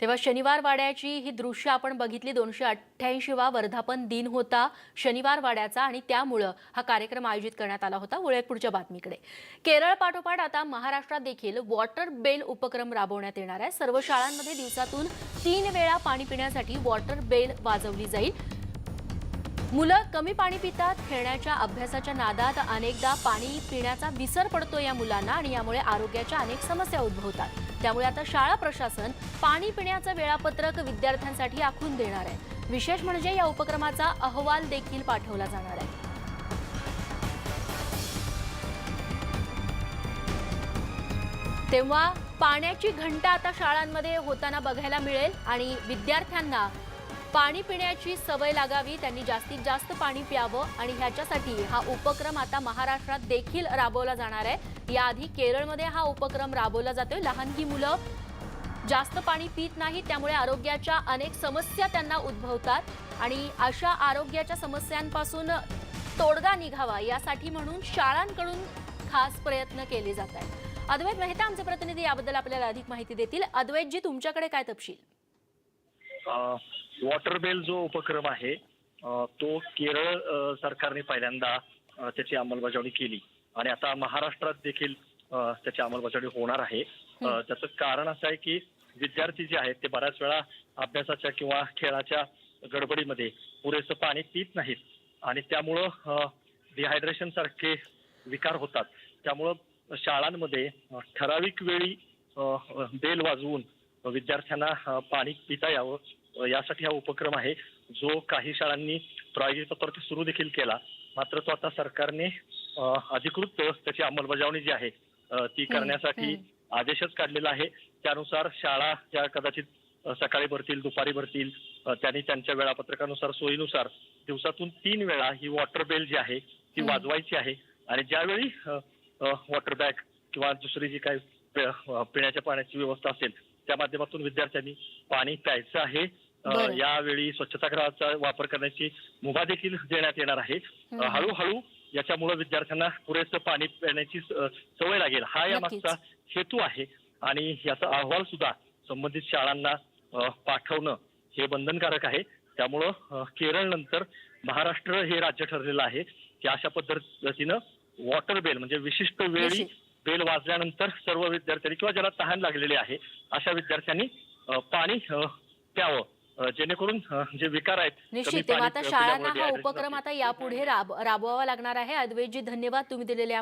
तेव्हा शनिवार वाड्याची ही दृश्य आपण बघितली. दोनशे अठ्ठ्याऐंशीवा वर्धापन दिन होता शनिवार वाड्याचा आणि त्यामुळं हा कार्यक्रम आयोजित करण्यात आला होता. वळूयात पुढच्या बातमीकडे. केरळ पाठोपाठ आता महाराष्ट्रात देखील वॉटर बेल उपक्रम राबवण्यात येणार आहे. सर्व शाळांमध्ये दिवसातून तीन वेळा पाणी पिण्यासाठी वॉटर बेल वाजवली जाईल. मुलं कमी पाणी पितात खेळण्याच्या अभ्यासाच्या नादात अनेकदा पाणी पिण्याचा विसर पडतो या मुलांना आणि यामुळे आरोग्याच्या अनेक समस्या उद्भवतात. त्यामुळे आता शाळा प्रशासन पाणी पिण्याचं वेळापत्रक विद्यार्थ्यांसाठी आखून देणार आहे. विशेष म्हणजे या उपक्रमाचा अहवाल देखील पाठवला जाणार आहे. तेव्हा पाण्याची घंटा आता शाळांमध्ये होताना बघायला मिळेल आणि विद्यार्थ्यांना पाणी पिण्याची सवय लागावी त्यांनी जास्तीत जास्त पाणी प्यावं आणि ह्याच्यासाठी हा उपक्रम आता महाराष्ट्रात देखील राबवला जाणार आहे. याआधी केरळमध्ये हा उपक्रम राबवला जातोय. लहान ही मुलं जास्त पाणी पित नाही त्यामुळे आरोग्याच्या अनेक समस्या त्यांना उद्भवतात. आणि अशा आरोग्याच्या समस्यांपासून तोडगा निघावा यासाठी म्हणून शाळांकडून खास प्रयत्न केले जात आहेत. अद्वैत मेहता आमचे प्रतिनिधी याबद्दल आपल्याला अधिक माहिती देतील. अद्वैतजी तुमच्याकडे काय तपशील? वॉटर बेल जो उपक्रम आहे तो केरळ सरकारने पहिल्यांदा त्याची अंमलबजावणी केली. आणि आता महाराष्ट्रात देखील त्याची अंमलबजावणी होणार आहे. त्याचं कारण असं आहे की विद्यार्थी जे आहेत ते बऱ्याच वेळा अभ्यासाच्या किंवा खेळाच्या गडबडीमध्ये पुरेसं पाणी पित नाहीत. आणि त्यामुळं डिहायड्रेशन सारखे विकार होतात. त्यामुळं शाळांमध्ये ठराविक वेळी बेल वाजवून विद्यार्थ्यांना पाणी पिता यावं. यासाठी हा उपक्रम आहे. जो काही शाळांनी प्रायोगिक तत्वावरती सुरू देखील केला. मात्र तो आता सरकारने अधिकृत त्याची अंमलबजावणी जी आहे ती करण्यासाठी आदेशच काढलेला आहे. त्यानुसार शाळा ज्या कदाचित सकाळी भरतील दुपारी भरतील त्यांनी त्यांच्या वेळापत्रकानुसार सोयीनुसार दिवसातून तीन वेळा ही वॉटर बेल जी आहे ती. वाजवायची आहे. आणि ज्यावेळी वॉटर बॅग किंवा दुसरी जी काही पिण्याच्या पाण्याची व्यवस्था असेल त्या माध्यमातून विद्यार्थ्यांनी पाणी प्यायचं आहे. यावेळी स्वच्छतागृहाचा वापर करण्याची मुभा देखील देण्यात येणार आहे. हळूहळू याच्यामुळे विद्यार्थ्यांना पुरेसं पाणी पिण्याची सवय लागेल हा या. मागचा हेतू आहे आणि याचा अहवाल सुद्धा संबंधित शाळांना पाठवणं हे बंधनकारक आहे त्यामुळं केरळ नंतर महाराष्ट्र हे राज्य ठरलेलं आहे की अशा पद्धतीनं वॉटर बेल म्हणजे विशिष्ट वेळी. बेल वाजल्यानंतर सर्व विद्यार्थ्यांनी किंवा ज्याला तहान लागलेली आहे अशा विद्यार्थ्यांनी पाणी प्यावं जेणेकरून जे विकार आहेत निश्चित तेव्हा आता शाळांना हा उपक्रम. आता यापुढे राब राबवावा लागणार आहे अद्वैतजी धन्यवाद तुम्ही दिलेल्या